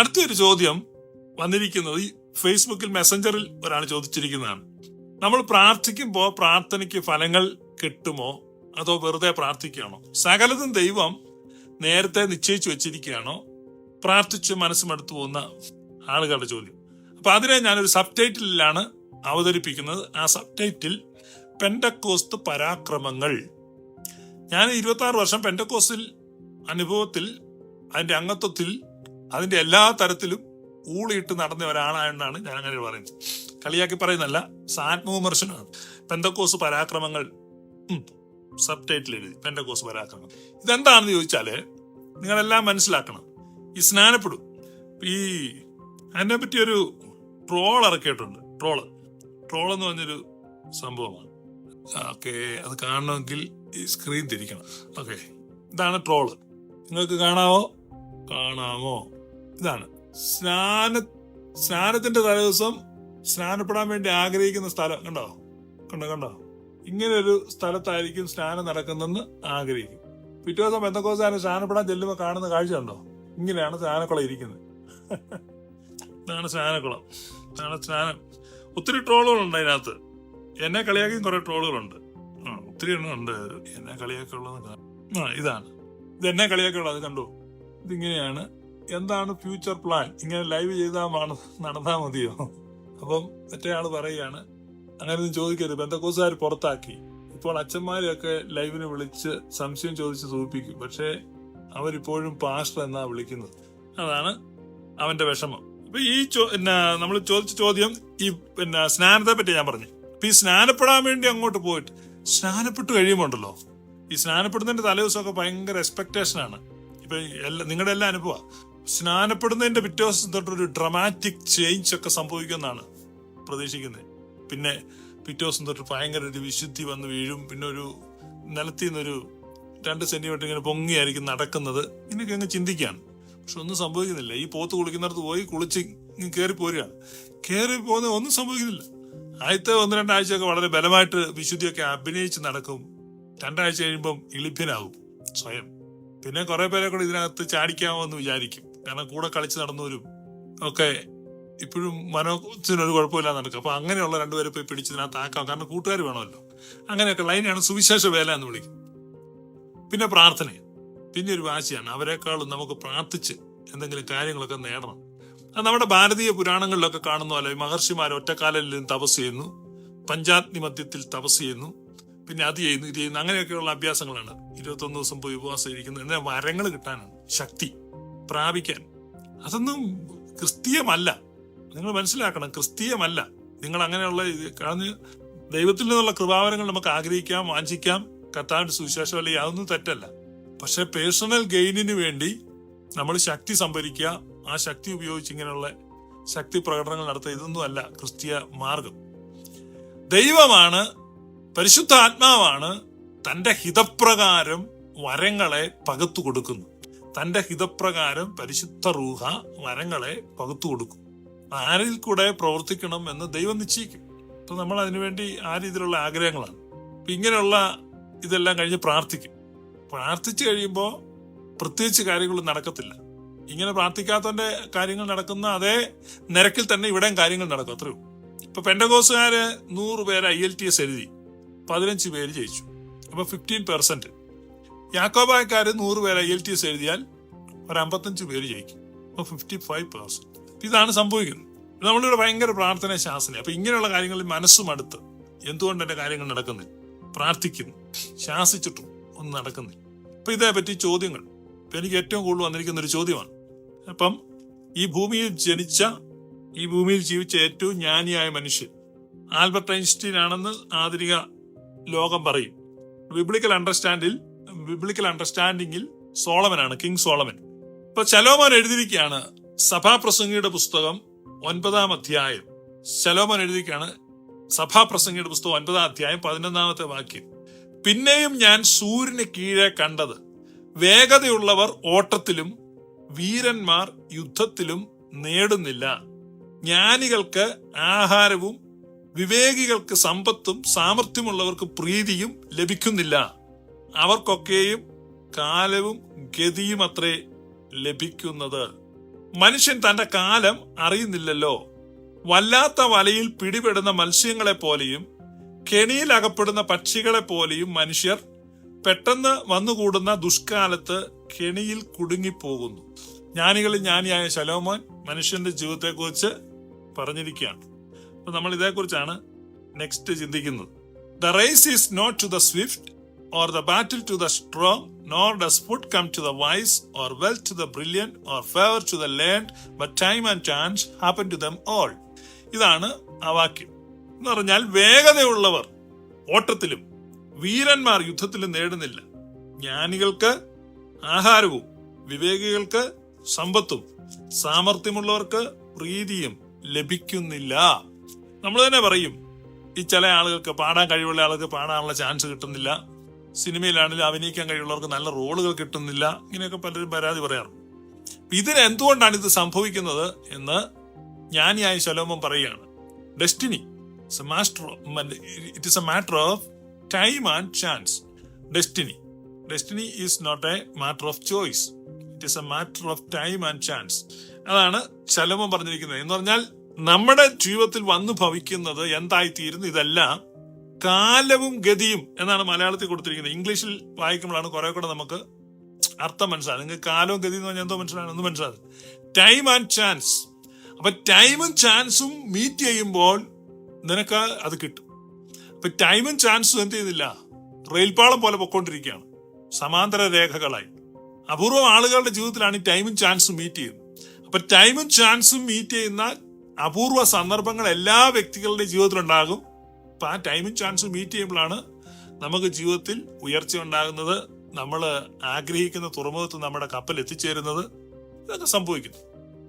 അടുത്തൊരു ചോദ്യം വന്നിരിക്കുന്നത് ഈ ഫേസ്ബുക്കിൽ മെസ്സഞ്ചറിൽ ഒരാൾ ചോദിച്ചിരിക്കുന്നതാണ്. നമ്മൾ പ്രാർത്ഥിക്കുമ്പോൾ പ്രാർത്ഥനയ്ക്ക് ഫലങ്ങൾ കിട്ടുമോ? അതോ വെറുതെ പ്രാർത്ഥിക്കുകയാണോ? സകലതും ദൈവം നേരത്തെ നിശ്ചയിച്ചു വെച്ചിരിക്കുകയാണോ? പ്രാർത്ഥിച്ച് മനസ്സുമെടുത്തു പോകുന്ന ആളുകളുടെ ചോദ്യം അപ്പൊ അതിനെ ഞാനൊരു സബ് ടൈറ്റിലാണ് അവതരിപ്പിക്കുന്നത്. ആ സബ് ടൈറ്റിൽ പെൻഡക്കോസ്ത് പരാക്രമങ്ങൾ. ഞാൻ ഇരുപത്തി ആറ് വർഷം പെൻഡക്കോസ്റ്റിൽ അനുഭവത്തിൽ അതിന്റെ അംഗത്വത്തിൽ അതിന്റെ എല്ലാ തരത്തിലും ഊളിയിട്ട് നടന്ന ഒരാളായെന്നാണ് ഞാൻ അങ്ങനെ പറയുന്നത്. കളിയാക്കി പറയുന്നല്ല സാത്മവിമർശനമാണ്. പെന്തക്കോസ് പരാക്രമങ്ങൾ സബ് ടൈറ്റിൽ എഴുതി പെന്തക്കോസ് പരാക്രമം. ഇതെന്താണെന്ന് ചോദിച്ചാൽ നിങ്ങളെല്ലാം മനസ്സിലാക്കണം. ഈ സ്നാനപ്പെടും. ഈ അതിനെ പറ്റി ഒരു ട്രോൾ ഇറക്കിയിട്ടുണ്ട്. ട്രോൾ. ട്രോൾ എന്ന് പറഞ്ഞൊരു സംഭവമാണ്. ഓക്കെ അത് കാണണമെങ്കിൽ ഈ സ്ക്രീൻ തിരിക്കണം. ഓക്കെ ഇതാണ് ട്രോൾ. നിങ്ങൾക്ക് കാണാമോ കാണാമോ? ഇതാണ്. സ്നാന സ്നാനത്തിന്റെ തലേദിവസം സ്നാനപ്പെടാൻ വേണ്ടി ആഗ്രഹിക്കുന്ന സ്ഥലം കണ്ടോ? കണ്ടോ കണ്ടോ? ഇങ്ങനെ ഒരു സ്ഥലത്തായിരിക്കും സ്നാനം നടക്കുന്നെന്ന് ആഗ്രഹിക്കും. പിറ്റേ ദിവസം എന്തൊക്കെ സ്നാനപ്പെടാൻ ചെല്ലുമ്പോൾ കാണുന്ന കാഴ്ച ഉണ്ടോ ഇങ്ങനെയാണ് സ്നാനക്കുളം ഇരിക്കുന്നത്. ഇതാണ് സ്നാനക്കുളം. ഇതാണ് സ്നാനം. ഒത്തിരി ട്രോളുകളുണ്ട് അതിനകത്ത്. എന്നെ കളിയാക്കിയും കുറെ ട്രോളുകളുണ്ട്. ആ ഒത്തിരി എണ്ണം ഉണ്ട്. എന്നെ കളിയാക്കുള്ളതെന്ന് ആ ഇതാണ്. ഇത് എന്നെ കളിയാക്കുള്ളത് അത് കണ്ടു? ഇതിങ്ങനെയാണ് എന്താണ് ഫ്യൂച്ചർ പ്ലാൻ ഇങ്ങനെ ലൈവ് ചെയ്താൽ നടന്നാൽ മതിയോ? അപ്പം മറ്റേ ആൾ പറയുകയാണ് അങ്ങനെ ഒന്നും ചോദിക്കരുത്. ബന്ധക്കോസുകാർ പുറത്താക്കി. ഇപ്പോൾ അച്ഛന്മാരെയൊക്കെ ലൈവിന് വിളിച്ച് സംശയം ചോദിച്ച് സൂചിപ്പിക്കും. പക്ഷേ അവരിപ്പോഴും പാസ്റ്റർ എന്നാ വിളിക്കുന്നത്. അതാണ് അവന്റെ വിഷമം. അപ്പൊ ഈ പിന്നെ നമ്മൾ ചോദിച്ച ചോദ്യം ഈ പിന്നെ സ്നാനത്തെ പറ്റി ഞാൻ പറഞ്ഞു. അപ്പൊ ഈ സ്നാനപ്പെടാൻ വേണ്ടി അങ്ങോട്ട് പോയിട്ട് സ്നാനപ്പെട്ട് കഴിയുമ്പോണ്ടല്ലോ? ഈ സ്നാനപ്പെടുന്നതിന്റെ തലേദിവസമൊക്കെ ഭയങ്കര എക്സ്പെക്ടേഷൻ ആണ്. ഇപ്പൊ എല്ലാ നിങ്ങളുടെ എല്ലാ അനുഭവം. സ്നാനപ്പെടുന്നതിന്റെ പിറ്റേ ഒരു ഡ്രമാറ്റിക് ചേഞ്ച് ഒക്കെ സംഭവിക്കുമെന്നാണ് പ്രതീക്ഷിക്കുന്നത്. പിന്നെ പിറ്റേ ദിവസം തൊട്ട് ഭയങ്കര ഒരു വിശുദ്ധി വന്ന് വീഴും. പിന്നെ ഒരു നിലത്തിൽ നിന്നൊരു രണ്ട് സെന്റിമീറ്റർ ഇങ്ങനെ പൊങ്ങിയായിരിക്കും നടക്കുന്നത്. ഇങ്ങനെയൊക്കെ അങ്ങ് ചിന്തിക്കുകയാണ്. പക്ഷെ ഒന്നും സംഭവിക്കുന്നില്ല. ഈ പോത്ത് കുളിക്കുന്നിടത്ത് പോയി കുളിച്ച് കയറി പോരുകയാണ്. കയറി പോകുന്ന ഒന്നും സംഭവിക്കുന്നില്ല. ആദ്യത്തെ ഒന്ന് രണ്ടാഴ്ചയൊക്കെ വളരെ ബലമായിട്ട് വിശുദ്ധിയൊക്കെ അഭിനയിച്ച് നടക്കും. രണ്ടാഴ്ച കഴിയുമ്പം ഇളിഭ്യനാകും സ്വയം. പിന്നെ കുറെ പേരെ കൂടെ ഇതിനകത്ത് ചാടിക്കാമോ എന്ന് വിചാരിക്കും. കാരണം കൂടെ കളിച്ച് നടന്നവരും ഒക്കെ ഇപ്പോഴും മനോസിനൊരു കുഴപ്പമില്ല നടക്കും അപ്പൊ അങ്ങനെയുള്ള രണ്ടുപേരെ പോയി പിടിച്ചതിനകത്ത് ആക്കാം. കാരണം കൂട്ടുകാർ വേണമല്ലോ. അങ്ങനെയൊക്കെ ലൈനാണ് സുവിശേഷ വേല എന്ന് വിളിക്കും. പിന്നെ പ്രാർത്ഥന. പിന്നെ ഒരു വാശിയാണ്. അവരെക്കാളും നമുക്ക് പ്രാർത്ഥിച്ച് എന്തെങ്കിലും കാര്യങ്ങളൊക്കെ നേടണം. അത് നമ്മുടെ ഭാരതീയ പുരാണങ്ങളിലൊക്കെ കാണുന്ന പോലെ മഹർഷിമാർ ഒറ്റക്കാലിൽ തപസ് ചെയ്യുന്നു. പഞ്ചാഗ്നി മധ്യത്തിൽ തപസ് ചെയ്യുന്നു. പിന്നെ അത് ചെയ്യുന്നു ഇത് ചെയ്യുന്നു. അങ്ങനെയൊക്കെയുള്ള അഭ്യാസങ്ങളാണ്. ഇരുപത്തൊന്ന് ദിവസം പോയി ഉപവാസം ഇരിക്കുന്നത് എന്നാൽ വരങ്ങൾ കിട്ടാനാണ് ശക്തി. പ്രാപിക്കാൻ. അതൊന്നും ക്രിസ്തീയമല്ല. നിങ്ങൾ മനസ്സിലാക്കണം ക്രിസ്തീയമല്ല. നിങ്ങൾ അങ്ങനെയുള്ള കാരണം ദൈവത്തിൽ നിന്നുള്ള കൃപാവരങ്ങൾ നമുക്ക് ആഗ്രഹിക്കാം വാഞ്ചിക്കാം. കർത്താവിന്റെ സുവിശേഷം അല്ലെങ്കിൽ അതൊന്നും തെറ്റല്ല. പക്ഷെ പേഴ്സണൽ ഗെയിനിന് വേണ്ടി നമ്മൾ ശക്തി സംഭരിക്കുക ആ ശക്തി ഉപയോഗിച്ച് ഇങ്ങനെയുള്ള ശക്തി പ്രകടനങ്ങൾ നടത്തുക ഇതൊന്നും അല്ല ക്രിസ്തീയ മാർഗം. ദൈവമാണ് പരിശുദ്ധ ആത്മാവാണ് തന്റെ ഹിതപ്രകാരം വരങ്ങളെ പകത്തു കൊടുക്കുന്നു തന്റെ ഹിതപ്രകാരം പരിശുദ്ധ റൂഹ വരങ്ങളെ പകുത്തു കൊടുക്കും. ആരിൽ കൂടെ പ്രവർത്തിക്കണം എന്ന് ദൈവം നിശ്ചയിക്കും. അപ്പൊ നമ്മൾ അതിനുവേണ്ടി ആ രീതിയിലുള്ള ആഗ്രഹങ്ങളാണ്. അപ്പൊ ഇങ്ങനെയുള്ള ഇതെല്ലാം കഴിഞ്ഞ് പ്രാർത്ഥിക്കും. പ്രാർത്ഥിച്ചു കഴിയുമ്പോൾ പ്രത്യേകിച്ച് കാര്യങ്ങൾ നടക്കത്തില്ല. ഇങ്ങനെ പ്രാർത്ഥിക്കാത്തവന്റെ കാര്യങ്ങൾ നടക്കുന്ന അതേ നിരക്കിൽ തന്നെ ഇവിടെയും കാര്യങ്ങൾ നടക്കും അത്രയും ഇപ്പൊ പെൻഡകോസുകാര് നൂറ് പേര് ഐ എൽ ടി എസ് എഴുതി പതിനഞ്ച് പേര് ജയിച്ചു. അപ്പൊ ഫിഫ്റ്റീൻ പെർസെന്റ് യാക്കോബായക്കാര് നൂറ് പേര് എൽ ടി എസ് എഴുതിയാൽ ഒരു അമ്പത്തഞ്ച് പേര് ജയിക്കും. അപ്പോൾ ഫിഫ്റ്റി ഫൈവ് പെർസെന്റ് ഇതാണ് സംഭവിക്കുന്നത്. നമ്മളിവിടെ ഭയങ്കര പ്രാർത്ഥന ശാസന അപ്പൊ ഇങ്ങനെയുള്ള കാര്യങ്ങളിൽ മനസ്സും അടുത്ത്. എന്തുകൊണ്ട് എന്റെ കാര്യങ്ങൾ നടക്കുന്നില്ല? പ്രാർത്ഥിക്കുന്നു. ശാസിച്ചിട്ടും ഒന്നും നടക്കുന്നില്ല. അപ്പൊ ഇതേപറ്റി ചോദ്യങ്ങൾ. എനിക്ക് ഏറ്റവും കൂടുതൽ വന്നിരിക്കുന്ന ഒരു ചോദ്യമാണ്. അപ്പം ഈ ഭൂമിയിൽ ജനിച്ച ഈ ഭൂമിയിൽ ജീവിച്ച ഏറ്റവും ജ്ഞാനിയായ മനുഷ്യൻ ആൽബർട്ട് ഐൻസ്റ്റീൻ ആണെന്ന് ആധുനിക ലോകം പറയും. ബിബ്ലിക്കൽ അണ്ടർസ്റ്റാൻഡിൽ ബിബ്ലിക്കൽ അണ്ടർസ്റ്റാൻഡിങ്ങിൽ സോളമനാണ് കിങ് സോളമൻ. ഇപ്പൊ ചലോമോൻ എഴുതിയിരിക്കുകയാണ് സഭാപ്രസംഗിയുടെ പുസ്തകം ഒൻപതാം അധ്യായം. ശലോമോൻ എഴുതിയിരിക്കുകയാണ് സഭാപ്രസംഗിയുടെ പുസ്തകം ഒൻപതാം അധ്യായം പതിനൊന്നാമത്തെ വാക്യം. പിന്നെയും ഞാൻ സൂര്യന് കീഴെ കണ്ടത് വേഗതയുള്ളവർ ഓട്ടത്തിലും വീരന്മാർ യുദ്ധത്തിലും നേടുന്നില്ല. ജ്ഞാനികൾക്ക് ആഹാരവും വിവേകികൾക്ക് സമ്പത്തും സാമർഥ്യമുള്ളവർക്ക് പ്രീതിയും ലഭിക്കുന്നില്ല. അവർക്കൊക്കെയും കാലവും ഗതിയും അത്രേ ലഭിക്കുന്നത്. മനുഷ്യൻ തന്റെ കാലം അറിയുന്നില്ലല്ലോ. വല്ലാത്ത വലയിൽ പിടിപെടുന്ന മത്സ്യങ്ങളെ പോലെയും കെണിയിൽ അകപ്പെടുന്ന പക്ഷികളെ പോലെയും മനുഷ്യർ പെട്ടെന്ന് വന്നുകൂടുന്ന ദുഷ്കാലത്ത് കെണിയിൽ കുടുങ്ങിപ്പോകുന്നു. ജ്ഞാനികളിൽ ജ്ഞാനിയായ ശലോമോൻ മനുഷ്യന്റെ ജീവിതത്തെക്കുറിച്ച് പറഞ്ഞിരിക്കുകയാണ്. അപ്പൊ നമ്മൾ ഇതേക്കുറിച്ചാണ് നെക്സ്റ്റ് ചിന്തിക്കുന്നത്. The race is not to the swift or the battle to the strong nor does food come to the wise or well to the brilliant or favour to the learned but time and chance happen to them all ഇതാണ് ആ വാക്യം. എന്ന് പറഞ്ഞാൽ വേഗതയുള്ളവർ ഓട്ടത്തിലും വീരന്മാർ യുദ്ധത്തിലും നേടുന്നില്ല. ജ്ഞാനികൾക്ക് ആഹാരവും വിവേകികൾക്ക് സമ്പത്തും സാമർഥ്യമുള്ളവർക്ക് പ്രീതിയും ലഭിക്കുന്നില്ല. നമ്മൾ തന്നെ പറയും ഈ ചില ആളുകൾക്ക് പാടാൻ കഴിവുള്ള ആൾക്ക് പാടാനുള്ള ചാൻസ് കിട്ടുന്നില്ല. സിനിമയിലാണെങ്കിലും അഭിനയിക്കാൻ കഴിയുള്ളവർക്ക് നല്ല റോളുകൾ കിട്ടുന്നില്ല. ഇങ്ങനെയൊക്കെ പലരും പരാതി പറയാറുണ്ട്. ഇതിന് എന്തുകൊണ്ടാണ് ഇത് സംഭവിക്കുന്നത് എന്ന് ജ്ഞാനിയായ ശലോമം പറയുകയാണ്. Destiny master it is a matter of time and chance destiny destiny is not a matter of choice it is a matter of time and chance അതാണ് ശലോമം പറഞ്ഞിരിക്കുന്നത്. എന്ന് പറഞ്ഞാൽ നമ്മുടെ ജീവിതത്തിൽ വന്നു ഭവിക്കുന്നത് എന്തായിത്തീരുന്നു? ഇതെല്ലാം കാലവും ഗതിയും എന്നാണ് മലയാളത്തിൽ കൊടുത്തിരിക്കുന്നത്. ഇംഗ്ലീഷിൽ വായിക്കുമ്പോഴാണ് കുറെ കൂടെ നമുക്ക് അർത്ഥം മനസ്സിലാകും നിങ്ങൾക്ക് കാലവും ഗതി എന്ന് പറഞ്ഞാൽ എന്തോ മനസ്സിലാണ് ഒന്നും മനസ്സിലാകും ടൈം ആൻഡ് ചാൻസ് അപ്പൊ ടൈമും ചാൻസും മീറ്റ് ചെയ്യുമ്പോൾ നിനക്ക് അത് കിട്ടും. അപ്പൊ ടൈമും ചാൻസും എന്ത് ചെയ്യുന്നില്ല? റെയിൽപാളം പോലെ പൊക്കോണ്ടിരിക്കുകയാണ് സമാന്തര രേഖകളായി. അപൂർവം ആളുകളുടെ ജീവിതത്തിലാണ് ഈ ടൈമും ചാൻസും മീറ്റ് ചെയ്യുന്നത്. അപ്പൊ ടൈമും ചാൻസും മീറ്റ് ചെയ്യുന്ന അപൂർവ സന്ദർഭങ്ങൾ എല്ലാ വ്യക്തികളുടെ ജീവിതത്തിൽ ഉണ്ടാകും അപ്പൊ ആ ടൈമും ചാൻസും മീറ്റ് ചെയ്യുമ്പോഴാണ് നമുക്ക് ജീവിതത്തിൽ ഉയർച്ച ഉണ്ടാകുന്നത് നമ്മൾ ആഗ്രഹിക്കുന്ന തുറമുഖത്ത് നമ്മുടെ കപ്പൽ എത്തിച്ചേരുന്നത് ഇതൊക്കെ സംഭവിക്കുന്നു.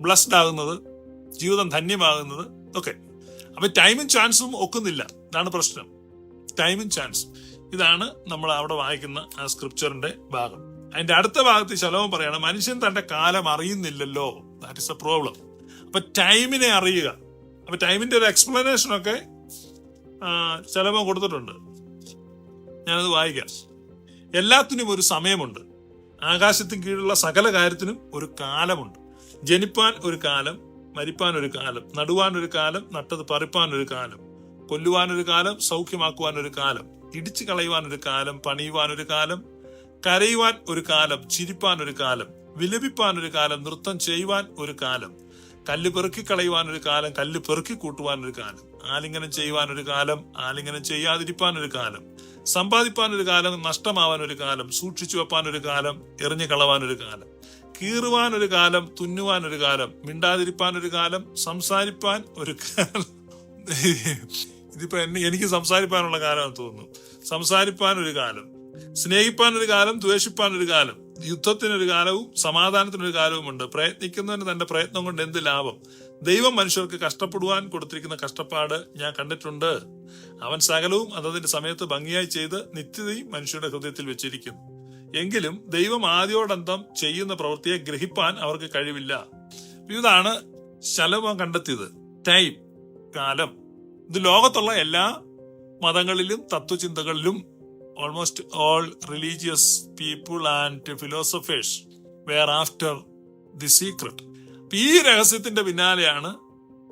ബ്ലസ്ഡ് ആകുന്നത് ജീവിതം ധന്യമാകുന്നത് ഒക്കെ. അപ്പം ടൈമും ചാൻസും ഒക്കുന്നില്ല. ഇതാണ് പ്രശ്നം. ടൈമും ചാൻസും ഇതാണ് നമ്മൾ അവിടെ വായിക്കുന്ന ആ സ്ക്രിപ്ചറിന്റെ ഭാഗം. അതിന്റെ അടുത്ത ഭാഗത്ത് ശലോം പറയാണ് മനുഷ്യൻ തന്റെ കാലം അറിയുന്നില്ലല്ലോ. ദാറ്റ് ഇസ് എ പ്രോബ്ലം അപ്പൊ ടൈമിനെ അറിയുക. അപ്പൊ ടൈമിന്റെ ഒരു എക്സ്പ്ലനേഷൻ ഒക്കെ ശലോമം കൊടുത്തിട്ടുണ്ട് ഞാനത് വായിക്കാം എല്ലാത്തിനും ഒരു സമയമുണ്ട് ആകാശത്തിന് കീഴുള്ള സകല കാര്യത്തിനും ഒരു കാലമുണ്ട് ജനിപ്പാൻ ഒരു കാലം മരിപ്പാൻ ഒരു കാലം നടുവാൻ ഒരു കാലം നട്ടത് പറിപ്പാൻ ഒരു കാലം കൊല്ലുവാൻ ഒരു കാലം സൗഖ്യമാക്കുവാൻ ഒരു കാലം ഇടിച്ചു കളയുവാൻ ഒരു കാലം പണിയുവാൻ ഒരു കാലം കരയുവാൻ ഒരു കാലം ചിരിപ്പാൻ ഒരു കാലം വിലപിപ്പാൻ ഒരു കാലം നൃത്തം ചെയ്യുവാൻ ഒരു കാലം കല്ല് പെറുക്കി കളയുവാൻ ഒരു കാലം കല്ല് പെറുക്കി കൂട്ടുവാൻ ഒരു കാലം ആലിംഗനം ചെയ്യുവാൻ ഒരു കാലം ആലിംഗനം ചെയ്യാതിരിപ്പാൻ ഒരു കാലം സമ്പാദിപ്പാൻ ഒരു കാലം നഷ്ടമാവാൻ ഒരു കാലം സൂക്ഷിച്ചു വെപ്പാൻ ഒരു കാലം എറിഞ്ഞു കളവാൻ ഒരു കാലം കീറുവാൻ ഒരു കാലം തുന്നുവാൻ ഒരു കാലം മിണ്ടാതിരിപ്പാൻ ഒരു കാലം സംസാരിപ്പാൻ ഒരു കാലം. ഇതിപ്പോ എന്നെ എനിക്ക് സംസാരിപ്പാനുള്ള കാലമാണെന്ന് തോന്നുന്നു. സംസാരിപ്പാൻ ഒരു കാലം സ്നേഹിപ്പാൻ ഒരു കാലം ദ്വേഷിപ്പാൻ ഒരു കാലം യുദ്ധത്തിനൊരു കാലവും സമാധാനത്തിനൊരു കാലവുമുണ്ട്. പ്രയത്നിക്കുന്നതിന് തന്റെ പ്രയത്നം കൊണ്ട് എന്ത് ലാഭം? ദൈവം മനുഷ്യർക്ക് കഷ്ടപ്പെടുവാൻ കൊടുത്തിരിക്കുന്ന കഷ്ടപ്പാട് ഞാൻ കണ്ടിട്ടുണ്ട്. അവൻ സകലവും അതതിന്റെ സമയത്ത് ഭംഗിയായി ചെയ്ത് നിത്യതയും മനുഷ്യരുടെ ഹൃദയത്തിൽ വെച്ചിരിക്കുന്നു. എങ്കിലും ദൈവം ആദ്യോടന്തം ചെയ്യുന്ന പ്രവൃത്തിയെ ഗ്രഹിപ്പാൻ അവർക്ക് കഴിവില്ല. ഇതാണ് ശലഭം കണ്ടെത്തിയത്. ടൈം കാലം. ഇത് ലോകത്തുള്ള എല്ലാ മതങ്ങളിലും തത്വചിന്തകളിലും almost all religious people and philosophers were after the secret ഈ രഹസ്യത്തിന്റെ പിന്നാലെയാണ്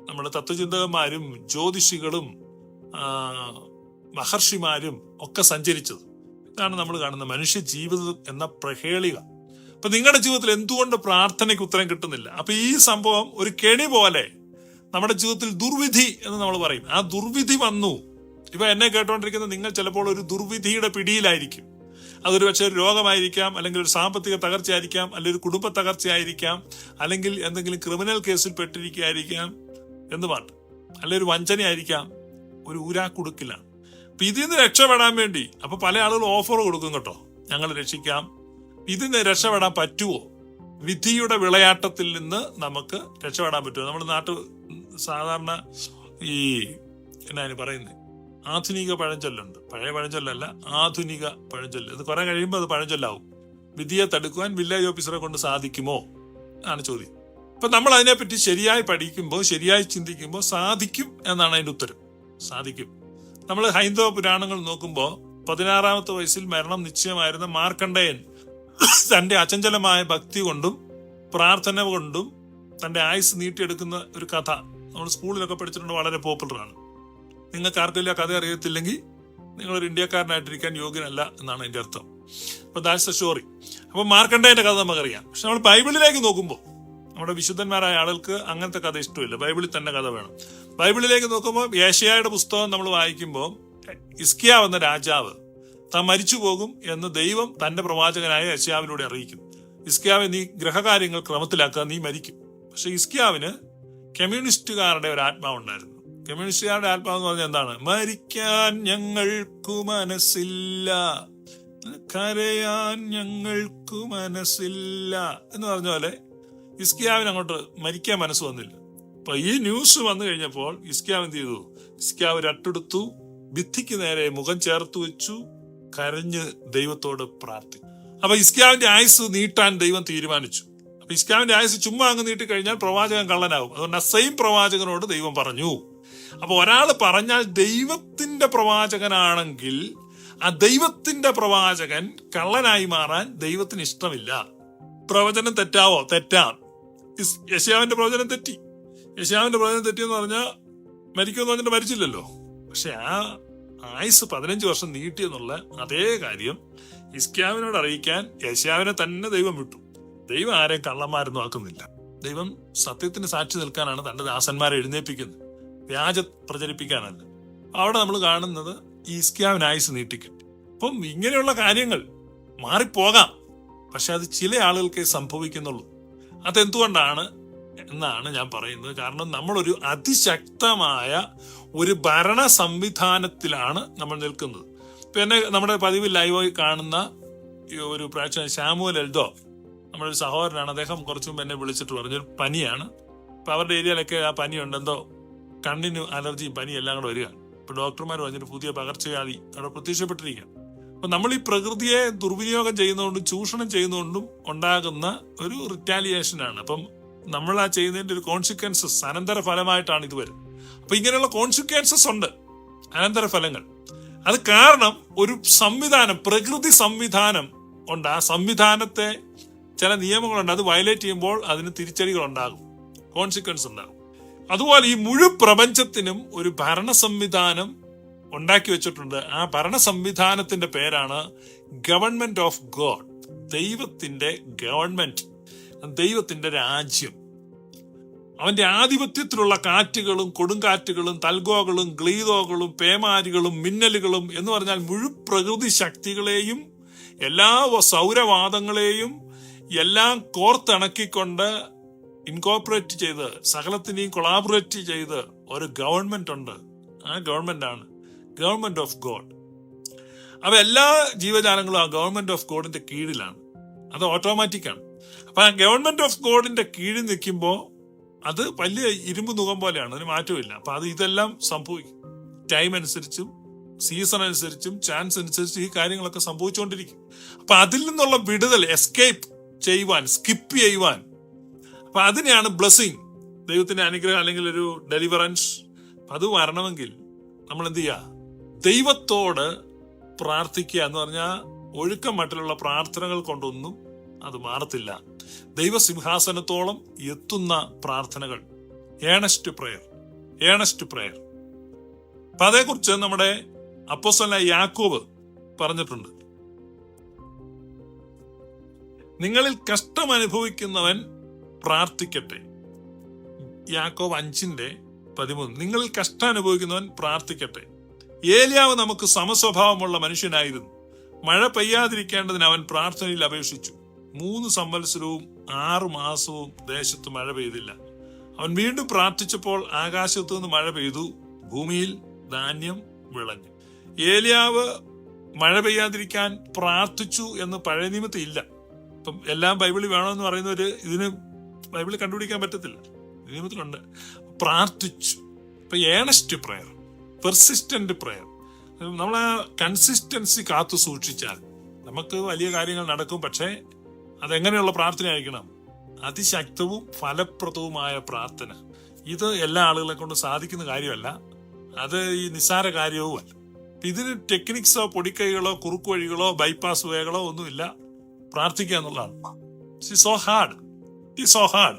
നമ്മുടെ തത്വചിന്തകന്മാരും ജ്യോതിഷികളും മഹർഷിമാരും ഒക്കെ സഞ്ചരിച്ചത്. ഇതാണ് നമ്മൾ കാണുന്ന മനുഷ്യ ജീവിതം എന്ന പ്രഹേളിക. അപ്പൊ നിങ്ങളുടെ ജീവിതത്തിൽ എന്തുകൊണ്ട് പ്രാർത്ഥനയ്ക്ക് ഉത്തരം കിട്ടുന്നില്ല? അപ്പൊ ഈ സംഭവം ഒരു കെണി പോലെ നമ്മുടെ ജീവിതത്തിൽ ദുർവിധി എന്ന് നമ്മൾ പറയും. ആ ദുർവിധി വന്നു. ഇപ്പൊ എന്നെ കേട്ടോണ്ടിരിക്കുന്ന നിങ്ങൾ ചിലപ്പോൾ ഒരു ദുർവിധിയുടെ പിടിയിലായിരിക്കും. അതൊരു പക്ഷേ ഒരു രോഗമായിരിക്കാം അല്ലെങ്കിൽ ഒരു സാമ്പത്തിക തകർച്ചയായിരിക്കാം അല്ലെങ്കിൽ ഒരു കുടുംബ തകർച്ചയായിരിക്കാം അല്ലെങ്കിൽ എന്തെങ്കിലും ക്രിമിനൽ കേസിൽ പെട്ടിരിക്കുകയായിരിക്കാം എന്ന് പാട്ട് അല്ലെങ്കിൽ ഒരു വഞ്ചനയായിരിക്കാം ഒരു ഊരാക്കുടുക്കിലാണ് അപ്പൊ ഇതിൽ നിന്ന് രക്ഷപ്പെടാൻ വേണ്ടി അപ്പൊ പല ആളുകൾ ഓഫർ കൊടുക്കും കേട്ടോ. ഞങ്ങൾ രക്ഷിക്കാം. ഇതിൽ നിന്ന് രക്ഷപ്പെടാൻ പറ്റുമോ വിധിയുടെ വിളയാട്ടത്തിൽ നിന്ന് നമുക്ക് രക്ഷപ്പെടാൻ പറ്റുമോ നമ്മുടെ നാട്ടിൽ സാധാരണ ഈ എന്നാ പറയുന്നത് ആധുനിക പഴഞ്ചൊല്ലുണ്ട്. പഴയ പഴഞ്ചൊല്ലല്ല ആധുനിക പഴഞ്ചൊല്ല്. അത് കുറെ കഴിയുമ്പോൾ അത് പഴഞ്ചൊല്ലാവും. വിധിയെ തടുക്കുവാൻ വില്ലേജ് ഓഫീസറെ കൊണ്ട് സാധിക്കുമോ? ആണ് ചോദ്യം. അപ്പൊ നമ്മൾ അതിനെപ്പറ്റി ശരിയായി പഠിക്കുമ്പോൾ ശരിയായി ചിന്തിക്കുമ്പോൾ സാധിക്കും എന്നാണ് അതിന്റെ ഉത്തരം. സാധിക്കും. നമ്മൾ ഹൈന്ദവ പുരാണങ്ങൾ നോക്കുമ്പോൾ പതിനാറാമത്തെ വയസ്സിൽ മരണം നിശ്ചയമായിരുന്ന മാർക്കണ്ഡയൻ തന്റെ അചഞ്ചലമായ ഭക്തി കൊണ്ടും പ്രാർത്ഥന കൊണ്ടും തന്റെ ആയുസ് നീട്ടിയെടുക്കുന്ന ഒരു കഥ. നമ്മൾ സ്കൂളിലൊക്കെ പഠിച്ചിട്ടുണ്ട് വളരെ പോപ്പുലറാണ്. നിങ്ങൾക്ക് ആർക്കില്ല കഥ അറിയത്തില്ലെങ്കിൽ നിങ്ങളൊരു ഇന്ത്യക്കാരനായിട്ടിരിക്കാൻ യോഗ്യനല്ല എന്നാണ് എന്റെ അർത്ഥം. അപ്പൊ ദാറ്റ്സ് എ സ്റ്റോറി അപ്പൊ മാർക്കണ്ടേന്റെ കഥ നമുക്കറിയാം. പക്ഷെ നമ്മൾ ബൈബിളിലേക്ക് നോക്കുമ്പോൾ നമ്മുടെ വിശുദ്ധന്മാരായ ആളുകൾക്ക് അങ്ങനത്തെ കഥ ഇഷ്ടമില്ല. ബൈബിളിൽ തന്നെ കഥ വേണം. ബൈബിളിലേക്ക് നോക്കുമ്പോൾ ഏഷ്യായുടെ പുസ്തകം നമ്മൾ വായിക്കുമ്പോൾ ഇസ്കിയാവ് എന്ന രാജാവ് താൻ മരിച്ചു പോകും എന്ന് ദൈവം തന്റെ പ്രവാചകനായ യശ്യാവിലൂടെ അറിയിക്കും. ഇസ്കിയാവ് നീ ഗ്രഹകാര്യങ്ങൾ ക്രമത്തിലാക്കുക നീ മരിക്കും. പക്ഷെ ഇസ്കിയാവിന് കമ്മ്യൂണിസ്റ്റുകാരുടെ ഒരു ആത്മാവുണ്ടായിരുന്നു. കമ്മ്യൂണിസ്റ്റുകാരുടെ ആത്മാവ് എന്ന് പറഞ്ഞാൽ എന്താണ്? മരിക്കാൻ ഞങ്ങൾക്കു മനസ്സില്ല. കരയാൻ ഞങ്ങൾക്കു മനസ്സില്ല. എന്ന് പറഞ്ഞ പോലെ ഇസ്കിയാവിന് അങ്ങോട്ട് മരിക്കാൻ മനസ്സ് വന്നില്ല. അപ്പൊ ഈ ന്യൂസ് വന്നു കഴിഞ്ഞപ്പോൾ ഇസ്കിയാവ് എന്ത് ചെയ്തു? ഇസ്കിയാവ് രട്ടെടുത്തു ഭിത്തിക്ക് നേരെ മുഖം ചേർത്ത് വെച്ചു കരഞ്ഞ് ദൈവത്തോട് പ്രാർത്ഥിച്ചു. അപ്പൊ ഇസ്കിയാവിന്റെ ആയുസ് നീട്ടാൻ ദൈവം തീരുമാനിച്ചു. അപ്പൊ ഇസ്കാവിന്റെ ആയുസ് ചുമ്മാ അങ്ങ് നീട്ടിക്കഴിഞ്ഞാൽ പ്രവാചകൻ കള്ളനാവും. അതുകൊണ്ട് സെയിം പ്രവാചകനോട് ദൈവം പറഞ്ഞു. അപ്പൊ ഒരാൾ പറഞ്ഞാൽ ദൈവത്തിന്റെ പ്രവാചകനാണെങ്കിൽ ആ ദൈവത്തിന്റെ പ്രവാചകൻ കള്ളനായി മാറാൻ ദൈവത്തിന് ഇഷ്ടമില്ല. പ്രവചനം തെറ്റാവോ? തെറ്റാം. യശയാവിന്റെ പ്രവചനം തെറ്റി. യശയാവിന്റെ പ്രവചനം തെറ്റിയെന്ന് പറഞ്ഞാൽ മരിക്കുമെന്ന് പറഞ്ഞിട്ട് മരിച്ചില്ലല്ലോ. പക്ഷെ ആ ആയുസ് പതിനഞ്ച് വർഷം നീട്ടിയെന്നുള്ള അതേ കാര്യം ഇസ്ക്യാവിനോട് അറിയിക്കാൻ യശ്യാവിനെ തന്നെ ദൈവം വിട്ടു. ദൈവം ആരെയും കള്ളന്മാരൊന്നും ആക്കുന്നില്ല. ദൈവം സത്യത്തിന് സാക്ഷി നിൽക്കാനാണ് തന്റെ ദാസന്മാരെ എഴുന്നേൽപ്പിക്കുന്നത്. വ്യാജ പ്രചരിപ്പിക്കാനല്ല. അവിടെ നമ്മൾ കാണുന്നത് ഈ ഇസ്ക്യാവിന് ആയുസ് നീട്ടിക്കിട്ടി. അപ്പം ഇങ്ങനെയുള്ള കാര്യങ്ങൾ മാറിപ്പോകാം. പക്ഷെ അത് ചില ആളുകൾക്കേ സംഭവിക്കുന്നുള്ളൂ. അതെന്തുകൊണ്ടാണ് എന്നാണ് ഞാൻ പറയുന്നത്. കാരണം നമ്മളൊരു അതിശക്തമായ ഒരു ഭരണ സംവിധാനത്തിലാണ് നമ്മൾ നിൽക്കുന്നത്. പിന്നെ നമ്മുടെ പതിവ് ലൈവായി കാണുന്ന ഒരു പ്രാചീന ശ്യാമുവൽ എൽദോ നമ്മുടെ ഒരു സഹോദരനാണ്. അദ്ദേഹം കുറച്ചും മുമ്പ് എന്നെ വിളിച്ചിട്ട് പറഞ്ഞു ഒരു പനിയാണ്. അപ്പൊ അവരുടെ ഏരിയയിലൊക്കെ ആ പനിയുണ്ട്. എന്തോ കണ്ണിന് അലർജി പനി എല്ലാം കൂടെ വരിക. ഇപ്പൊ ഡോക്ടർമാർ പറഞ്ഞിട്ട് പുതിയ പകർച്ചവ്യാധി അവിടെ പ്രത്യക്ഷപ്പെട്ടിരിക്കുകയാണ് അപ്പൊ നമ്മൾ ഈ പ്രകൃതിയെ ദുർവിനിയോഗം ചെയ്യുന്നതുകൊണ്ടും ചൂഷണം ചെയ്യുന്നതുകൊണ്ടും ഉണ്ടാകുന്ന ഒരു റിറ്റാലിയേഷൻ ആണ്. അപ്പം നമ്മൾ ആ ചെയ്യുന്നതിന്റെ ഒരു കോൺസിക്വൻസസ് അനന്തര ഫലമായിട്ടാണ് ഇത് വരുന്നത്. അപ്പൊ ഇങ്ങനെയുള്ള കോൺസിക്വൻസസ് ഉണ്ട്. അനന്തര ഫലങ്ങൾ. അത് കാരണം ഒരു സംവിധാനം പ്രകൃതി സംവിധാനം ഉണ്ട്. ആ സംവിധാനത്തെ ചില നിയമങ്ങളുണ്ട്. അത് വയലേറ്റ് ചെയ്യുമ്പോൾ അതിന് തിരിച്ചടികൾ ഉണ്ടാകും. കോൺസിക്വൻസ് ഉണ്ടാകും. അതുപോലെ ഈ മുഴു പ്രപഞ്ചത്തിനും ഒരു ഭരണ സംവിധാനം ഉണ്ടാക്കി വെച്ചിട്ടുണ്ട്. ആ ഭരണ സംവിധാനത്തിന്റെ പേരാണ് ഗവൺമെന്റ് ഓഫ് ഗോഡ്. ദൈവത്തിന്റെ ഗവൺമെന്റ്. ദൈവത്തിന്റെ രാജ്യം. അവന്റെ ആധിപത്യത്തിലുള്ള കാറ്റുകളും കൊടുങ്കാറ്റുകളും തൽഗോകളും ഗ്ലീതോകളും പേമാരികളും മിന്നലുകളും എന്ന് പറഞ്ഞാൽ മുഴു പ്രകൃതി ശക്തികളെയും എല്ലാ സൗരവാദങ്ങളെയും എല്ലാം കോർത്തിണക്കിക്കൊണ്ട് ഇൻകോപ്പറേറ്റ് ചെയ്ത് സകലത്തിനെയും കൊളാബറേറ്റ് ചെയ്ത് ഒരു ഗവൺമെന്റ് ഉണ്ട്. ആ ഗവൺമെന്റ് ആണ്. ഗവൺമെന്റ് ഓഫ് ഗോഡ് അപ്പൊ എല്ലാ ജീവജാലങ്ങളും ആ ഗവൺമെന്റ് ഓഫ് ഗോഡിന്റെ കീഴിലാണ്. അത് ഓട്ടോമാറ്റിക്കാണ് അപ്പൊ ആ ഗവൺമെന്റ് ഓഫ് ഗോഡിന്റെ കീഴിൽ നിൽക്കുമ്പോൾ അത് വലിയ ഇരുമ്പ് മുഖം പോലെയാണ്. അതിന് മാറ്റമില്ല അപ്പൊ അത് ഇതെല്ലാം സംഭവിക്കും. ടൈം അനുസരിച്ചും സീസൺ അനുസരിച്ചും ചാൻസ് അനുസരിച്ച് ഈ കാര്യങ്ങളൊക്കെ സംഭവിച്ചുകൊണ്ടിരിക്കും. അപ്പൊ അതിൽ നിന്നുള്ള വിടുതൽ എസ്കേപ്പ് ചെയ്യുവാൻ സ്കിപ്പ് ചെയ്യുവാൻ അപ്പൊ അതിനെയാണ് ബ്ലസ്സിങ് ദൈവത്തിന്റെ അനുഗ്രഹം അല്ലെങ്കിൽ ഒരു ഡെലിവറൻസ് അത് വരണമെങ്കിൽ നമ്മൾ എന്ത് ചെയ്യുക ദൈവത്തോട് പ്രാർത്ഥിക്കുക എന്ന് പറഞ്ഞാൽ ഒഴുക്കം മട്ടിലുള്ള പ്രാർത്ഥനകൾ കൊണ്ടൊന്നും അത് മാറത്തില്ല. ദൈവസിംഹാസനത്തോളം എത്തുന്ന പ്രാർത്ഥനകൾ. ഏണസ്റ്റ് പ്രയർ ഏണസ്റ്റ് പ്രയർ അപ്പൊ അതേക്കുറിച്ച് നമ്മുടെ അപ്പോസ്തലനായ യാക്കോബ് പറഞ്ഞിട്ടുണ്ട്. നിങ്ങളിൽ കഷ്ടം അനുഭവിക്കുന്നവൻ പ്രാർത്ഥിക്കട്ടെ. യാക്കോബ് അഞ്ചിന്റെ പതിമൂന്ന്. നിങ്ങൾ കഷ്ടം അനുഭവിക്കുന്നവൻ പ്രാർത്ഥിക്കട്ടെ. ഏലിയാവ് നമുക്ക് സമസ്വഭാവമുള്ള മനുഷ്യനായിരുന്നു. മഴ പെയ്യാതിരിക്കേണ്ടതിന് അവൻ പ്രാർത്ഥനയിൽ അപേക്ഷിച്ചു. മൂന്ന് സംവത്സരവും ആറു മാസവും ദേശത്ത് മഴ പെയ്തില്ല. അവൻ വീണ്ടും പ്രാർത്ഥിച്ചപ്പോൾ ആകാശത്തു നിന്ന് മഴ പെയ്തു. ഭൂമിയിൽ ധാന്യം വിളഞ്ഞു. ഏലിയാവ് മഴ പെയ്യാതിരിക്കാൻ പ്രാർത്ഥിച്ചു എന്ന് പഴയ നിയമത്തിൽ ഇല്ല. ഇപ്പം എല്ലാം ബൈബിളിൽ വേണമെന്ന് പറയുന്നവര് ഇതിന് ബൈബിളിൽ കണ്ടുപിടിക്കാൻ പറ്റത്തില്ല. നിയമത്തിലുണ്ട് പ്രാർത്ഥിച്ചു. ഇപ്പൊ ഏണസ്റ്റ് പ്രയർ പെർസിസ്റ്റന്റ് പ്രയർ നമ്മൾ കൺസിസ്റ്റൻസി കാത്തു സൂക്ഷിച്ചാൽ നമുക്ക് വലിയ കാര്യങ്ങൾ നടക്കും പക്ഷേ അതെങ്ങനെയുള്ള പ്രാർത്ഥന ആയിരിക്കണം? അതിശക്തവും ഫലപ്രദവുമായ പ്രാർത്ഥന. ഇത് എല്ലാ ആളുകളെ കൊണ്ട് സാധിക്കുന്ന കാര്യമല്ല. അത് ഈ നിസ്സാര കാര്യവുമല്ല ഇതിന് ടെക്നിക്സോ പൊടിക്കൈകളോ കുറുക്കു വഴികളോ ബൈപ്പാസ് വേകളോ ഒന്നുമില്ല. പ്രാർത്ഥിക്കുക എന്നുള്ളതാണ്. സോ ഹാർഡ് ഈ സോ ഹാർഡ്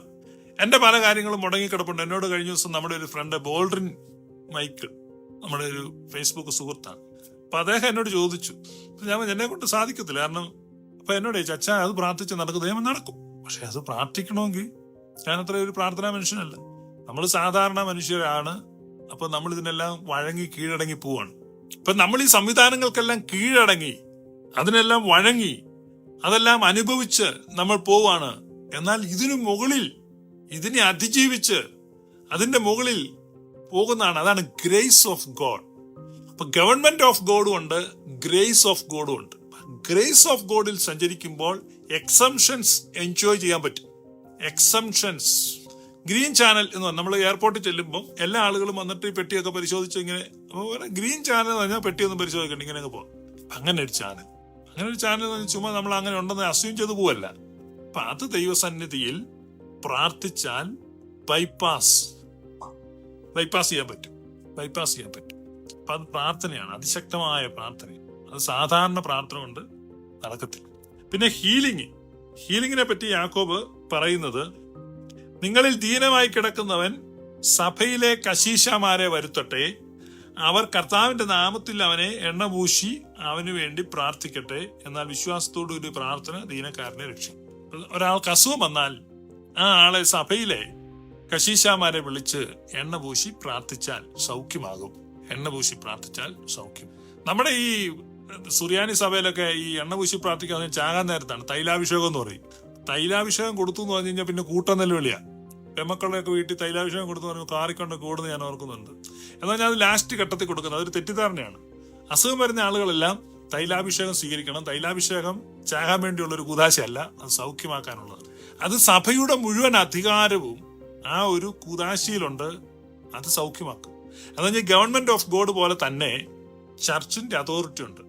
എന്റെ പല കാര്യങ്ങളും മുടങ്ങിക്കിടപ്പുണ്ട്. എന്നോട് കഴിഞ്ഞ ദിവസം നമ്മുടെ ഒരു ഫ്രണ്ട് ബോൾഡ്രിൻ മൈക്കിൾ നമ്മുടെ ഒരു ഫേസ്ബുക്ക് സുഹൃത്താണ്. അപ്പൊ അദ്ദേഹം എന്നോട് ചോദിച്ചു. ഞാൻ എന്നെ കൊണ്ട് സാധിക്കത്തില്ല. കാരണം അപ്പൊ എന്നോട് അച്ഛാ അത് പ്രാർത്ഥിച്ച് നടക്കും ദൈവം നടക്കും. പക്ഷെ അത് പ്രാർത്ഥിക്കണമെങ്കിൽ ഞാൻ അത്ര ഒരു പ്രാർത്ഥനാ മനുഷ്യനല്ല. നമ്മൾ സാധാരണ മനുഷ്യരാണ്. അപ്പൊ നമ്മൾ ഇതിനെല്ലാം വഴങ്ങി കീഴടങ്ങി പോവാണ്. ഇപ്പൊ നമ്മൾ ഈ സംവിധാനങ്ങൾക്കെല്ലാം കീഴടങ്ങി അതിനെല്ലാം വഴങ്ങി അതെല്ലാം അനുഭവിച്ച് നമ്മൾ പോവാണ്. എന്നാൽ ഇതിനു മുകളിൽ ഇതിനെ അതിജീവിച്ച് അതിന്റെ മുകളിൽ പോകുന്നതാണ് അതാണ് ഗ്രേസ് ഓഫ് ഗോഡ് അപ്പൊ ഗവൺമെന്റ് ഓഫ് ഗോഡും ഉണ്ട് ഗ്രേസ് ഓഫ് ഗോഡും ഉണ്ട്. ഗ്രേസ് ഓഫ് ഗോഡിൽ സഞ്ചരിക്കുമ്പോൾ എക്സംഷൻസ് എൻജോയ് ചെയ്യാൻ പറ്റും. എക്സംഷൻസ് ഗ്രീൻ ചാനൽ എന്ന് പറഞ്ഞാൽ നമ്മൾ എയർപോർട്ടിൽ ചെല്ലുമ്പോൾ എല്ലാ ആളുകളും വന്നിട്ട് ഈ പെട്ടിയൊക്കെ പരിശോധിച്ച് ഇങ്ങനെ ഗ്രീൻ ചാനൽ എന്ന് പറഞ്ഞാൽ പെട്ടിയൊന്നും പരിശോധിക്കണ്ട ഇങ്ങനെ പോകാം അങ്ങനെ ഒരു ചാനൽ അങ്ങനെ ഒരു ചാനൽ ചുമ്മാ നമ്മൾ അങ്ങനെ ഉണ്ടെന്ന് അസ്യൂം ചെയ്ത് പോവല്ല. അത് ദൈവസന്നിധിയിൽ പ്രാർത്ഥിച്ചാൽ ബൈപ്പാസ്. ബൈപ്പാസ് ചെയ്യാൻ പറ്റും. ബൈപ്പാസ് ചെയ്യാൻ പറ്റും. അപ്പൊ അത് പ്രാർത്ഥനയാണ്. അതിശക്തമായ പ്രാർത്ഥന. അത് സാധാരണ പ്രാർത്ഥന കൊണ്ട് നടക്കത്തില്ല. പിന്നെ ഹീലിംഗ്. ഹീലിംഗിനെ പറ്റി യാക്കോബ് പറയുന്നത് നിങ്ങളിൽ ദീനമായി കിടക്കുന്നവൻ സഭയിലെ കശീശമാരെ വരുത്തട്ടെ. അവർ കർത്താവിന്റെ നാമത്തിൽ അവനെ എണ്ണ പൂശി അവന് വേണ്ടി പ്രാർത്ഥിക്കട്ടെ. എന്നാൽ വിശ്വാസത്തോടു ഒരു പ്രാർത്ഥന ദീനക്കാരനെ രക്ഷിക്കും. ഒരാൾക്ക് അസുഖം വന്നാൽ ആ ആളെ സഭയിലെ കശീശാമാരെ വിളിച്ച് എണ്ണ പൂശി പ്രാർത്ഥിച്ചാൽ സൗഖ്യമാകും. എണ്ണ പൂശി പ്രാർത്ഥിച്ചാൽ സൗഖ്യം. നമ്മുടെ ഈ സുറിയാനി സഭയിലൊക്കെ ഈ എണ്ണ പൂശി പ്രാർത്ഥിക്കാൻ ചാകാൻ നേരത്താണ് തൈലാഭിഷേകം എന്ന് പറയും. തൈലാഭിഷേകം കൊടുത്തു എന്ന് പറഞ്ഞു കഴിഞ്ഞാൽ പിന്നെ കൂട്ടം നെല്ലുവിളിയാ. പെമ്മക്കളുടെയൊക്കെ വീട്ടിൽ തൈലാഭിഷേകം കൊടുത്തു പറഞ്ഞു കാറിക്കൊണ്ട് കൂടുന്ന ഞാൻ ഓർക്കുന്നുണ്ട്. എന്നാൽ ഞാൻ അത് ലാസ്റ്റ് ഘട്ടത്തിൽ കൊടുക്കുന്നത് അതൊരു തെറ്റിദ്ധാരണയാണ്. അസുഖം വരുന്ന ആളുകളെല്ലാം തൈലാഭിഷേകം സ്വീകരിക്കണം. തൈലാഭിഷേകം ചാകാൻ വേണ്ടിയുള്ള ഒരു കുതാശയല്ല അത് സൗഖ്യമാക്കാനുള്ളത്. അത് സഭയുടെ മുഴുവൻ അധികാരവും ആ ഒരു കുതാശയിലുണ്ട്. അത് സൗഖ്യമാക്കും. അതെന്ന് ഗവൺമെന്റ് ഓഫ് ഗോഡ് പോലെ തന്നെ ചർച്ചിന്റെ അതോറിറ്റി ഉണ്ട്.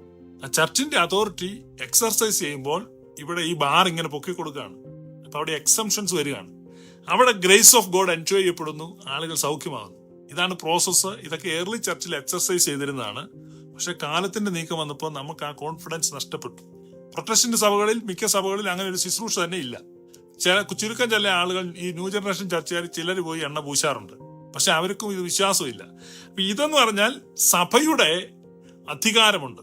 ആ ചർച്ചിന്റെ അതോറിറ്റി എക്സർസൈസ് ചെയ്യുമ്പോൾ ഇവിടെ ഈ ബാർ ഇങ്ങനെ പൊക്കി കൊടുക്കുകയാണ്. അപ്പൊ അവിടെ എക്സംഷൻസ് വരികയാണ്. അവിടെ ഗ്രേസ് ഓഫ് ഗോഡ് എൻജോയ് ചെയ്യപ്പെടുന്നു ആളുകൾ സൗഖ്യമാകുന്നു. ഇതാണ് പ്രോസസ്സ്. ഇതൊക്കെ ഏർലി ചർച്ചിൽ എക്സർസൈസ് ചെയ്തിരുന്നതാണ്. പക്ഷെ കാലത്തിന്റെ നീക്കം വന്നപ്പോൾ നമുക്ക് ആ കോൺഫിഡൻസ് നഷ്ടപ്പെട്ടു. പ്രൊട്ടസ്റ്റന്റ് സഭകളിൽ മിക്ക സഭകളിൽ അങ്ങനെ ഒരു ശുശ്രൂഷ തന്നെ ഇല്ല. ചില ചുരുക്കം ചില ആളുകൾ ഈ ന്യൂ ജനറേഷൻ ചർച്ചകാർ ചിലർ പോയി എണ്ണ പൂശാറുണ്ട്. പക്ഷെ അവർക്കും ഇത് വിശ്വാസമില്ല. അപ്പൊ ഇതെന്ന് പറഞ്ഞാൽ സഭയുടെ അധികാരമുണ്ട്.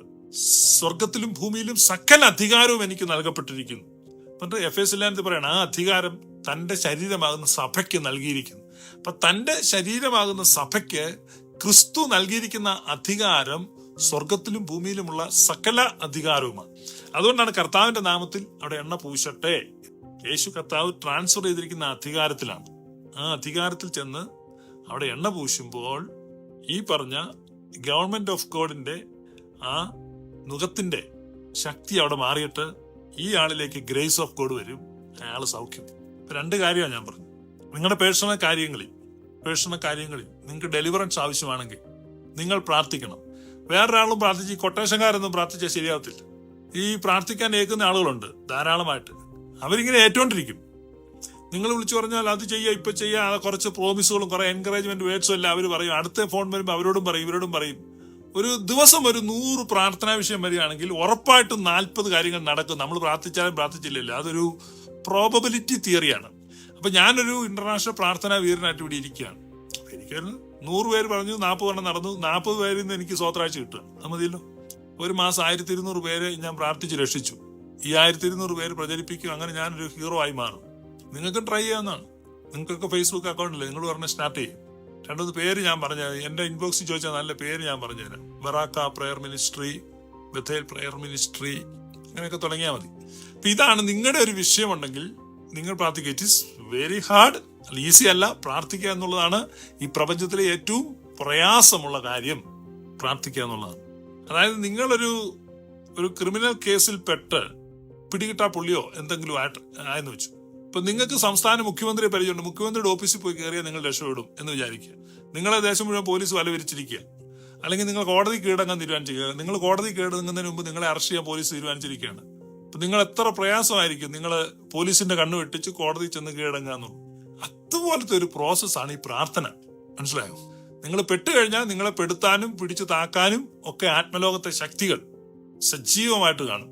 സ്വർഗത്തിലും ഭൂമിയിലും സകല അധികാരവും എനിക്ക് നൽകപ്പെട്ടിരിക്കുന്നു. എന്നിട്ട് എഫ് എസ് ഇല്ലാന്ന് പറയണം? ആ അധികാരം തന്റെ ശരീരമാകുന്ന സഭയ്ക്ക് നൽകിയിരിക്കുന്നു. അപ്പൊ തന്റെ ശരീരമാകുന്ന സഭയ്ക്ക് ക്രിസ്തു നൽകിയിരിക്കുന്ന അധികാരം സ്വർഗത്തിലും ഭൂമിയിലുമുള്ള സകല അധികാരവുമാണ്. അതുകൊണ്ടാണ് കർത്താവിന്റെ നാമത്തിൽ അവിടെ എണ്ണ പൂശട്ടെ. യേശു കർത്താവ് ട്രാൻസ്ഫർ ചെയ്തിരിക്കുന്ന അധികാരത്തിലാണ്. ആ അധികാരത്തിൽ ചെന്ന് അവിടെ എണ്ണ പൂശുമ്പോൾ ഈ പറഞ്ഞ ഗവൺമെന്റ് ഓഫ് ഗോഡിന്റെ ആ നുഖത്തിന്റെ ശക്തി അവിടെ മാറിയിട്ട് ഈ ആളിലേക്ക് ഗ്രേസ് ഓഫ് ഗോഡ് വരും. അയാൾ സൗഖ്യം. രണ്ട് കാര്യമാണ് ഞാൻ പറഞ്ഞു നിങ്ങളുടെ പേഴ്സണൽ കാര്യങ്ങളിൽ പേഴ്സണൽ കാര്യങ്ങളിൽ നിങ്ങൾക്ക് ഡെലിവറൻസ് ആവശ്യമാണെങ്കിൽ നിങ്ങൾ പ്രാർത്ഥിക്കണം. വേറൊരാളും പ്രാർത്ഥിച്ച് കൊട്ടേഷൻകാരൊന്നും പ്രാർത്ഥിച്ചാൽ ശരിയാവത്തില്ല ഈ പ്രാർത്ഥിക്കാൻ ഏൽക്കുന്ന ആളുകളുണ്ട് ധാരാളമായിട്ട്. അവരിങ്ങനെ ഏറ്റുകൊണ്ടിരിക്കും. നിങ്ങൾ വിളിച്ചു പറഞ്ഞാൽ അത് ചെയ്യുക ഇപ്പൊ ചെയ്യുക കുറച്ച് പ്രോമിസുകളും കുറെ എൻകറേജ്മെന്റ് വേർഡ്സും എല്ലാം അവർ പറയും. അടുത്ത ഫോൺ വരുമ്പോൾ അവരോടും പറയും ഇവരോടും പറയും. ഒരു ദിവസം ഒരു നൂറ് പ്രാർത്ഥനാ വിഷയം വരികയാണെങ്കിൽ ഉറപ്പായിട്ടും നാൽപ്പത് കാര്യങ്ങൾ നടക്കും. നമ്മൾ പ്രാർത്ഥിച്ചാലും പ്രാർത്ഥിച്ചില്ലല്ലോ. അതൊരു പ്രോബബിലിറ്റി തിയറിയാണ് അപ്പൊ ഞാനൊരു ഇന്റർനാഷണൽ പ്രാർത്ഥനാ വീരനായിട്ട് ഇവിടെ ഇരിക്കുകയാണ്. എനിക്കൊരു നൂറ് പേര് പറഞ്ഞു നാൽപ്പത് നടന്നു. നാൽപ്പത് പേരിൽ നിന്ന് എനിക്ക് സ്വത്രാഴ്ച കിട്ടുക. മതിയല്ലോ. ഒരു മാസം ആയിരത്തി ഇരുന്നൂറ് പേരെ ഞാൻ പ്രാർത്ഥിച്ച് രക്ഷിച്ചു. ഈ ആയിരത്തി ഇരുന്നൂറ് പേര് പ്രചരിപ്പിക്കും. അങ്ങനെ ഞാനൊരു ഹീറോ ആയി മാറും. നിങ്ങൾക്കും ട്രൈ ചെയ്യാവുന്നതാണ്. നിങ്ങൾക്കൊക്കെ ഫേസ്ബുക്ക് അക്കൗണ്ടില്ലേ നിങ്ങൾ പറഞ്ഞ് സ്റ്റാർട്ട് ചെയ്യും. രണ്ടൊന്ന് പേര് ഞാൻ പറഞ്ഞു എന്റെ ഇൻബോക്സിൽ ചോദിച്ചാൽ നല്ല പേര് ഞാൻ പറഞ്ഞു തരാം Beracah prayer ministry Bethel prayer ministry അങ്ങനെയൊക്കെ തുടങ്ങിയാൽ മതി. അപ്പൊ ഇതാണ് നിങ്ങളുടെ ഒരു വിഷയമുണ്ടെങ്കിൽ നിങ്ങൾ പ്രാർത്ഥിക്കുക. It is very hard easy അല്ല പ്രാർത്ഥിക്കുക എന്നുള്ളതാണ് ഈ പ്രപഞ്ചത്തിലെ ഏറ്റവും പ്രയാസമുള്ള കാര്യം പ്രാർത്ഥിക്കുക എന്നുള്ളതാണ്. അതായത് നിങ്ങളൊരു ഒരു ക്രിമിനൽ കേസിൽ പെട്ട് പിടികിട്ടാ പുള്ളിയോ എന്തെങ്കിലും ആയിട്ട് ആയെന്ന് വെച്ചു. ഇപ്പൊ നിങ്ങൾക്ക് സംസ്ഥാന മുഖ്യമന്ത്രിയെ പരിചയമുണ്ട് മുഖ്യമന്ത്രിയുടെ ഓഫീസിൽ പോയി കയറിയാൽ നിങ്ങൾ രക്ഷപ്പെടും എന്ന് വിചാരിക്കുക. നിങ്ങളെ ദേശം മുഴുവൻ പോലീസ് വലവിരിച്ചിരിക്കുക. അല്ലെങ്കിൽ നിങ്ങൾ കോടതി കീഴടങ്ങാൻ തീരുമാനിച്ചിരിക്കുക. നിങ്ങൾ കോടതി കീഴടങ്ങുന്നതിന് മുമ്പ് നിങ്ങളെ അറസ്റ്റ് ചെയ്യാൻ പോലീസ് തീരുമാനിച്ചിരിക്കുകയാണ്. നിങ്ങൾ എത്ര പ്രയാസമായിരിക്കും നിങ്ങൾ പോലീസിന്റെ കണ്ണു വെട്ടിച്ച് കോടതി ചെന്ന് കീഴടങ്ങുക എന്നുള്ളത്? അതുപോലത്തെ ഒരു പ്രോസസ്സാണ് ഈ പ്രാർത്ഥന. മനസ്സിലായോ? നിങ്ങൾ പെട്ടുകഴിഞ്ഞാൽ നിങ്ങളെ പെടുത്താനും പിടിച്ചു താക്കാനും ഒക്കെ ആത്മലോകത്തെ ശക്തികൾ സജീവമായിട്ട് കാണും.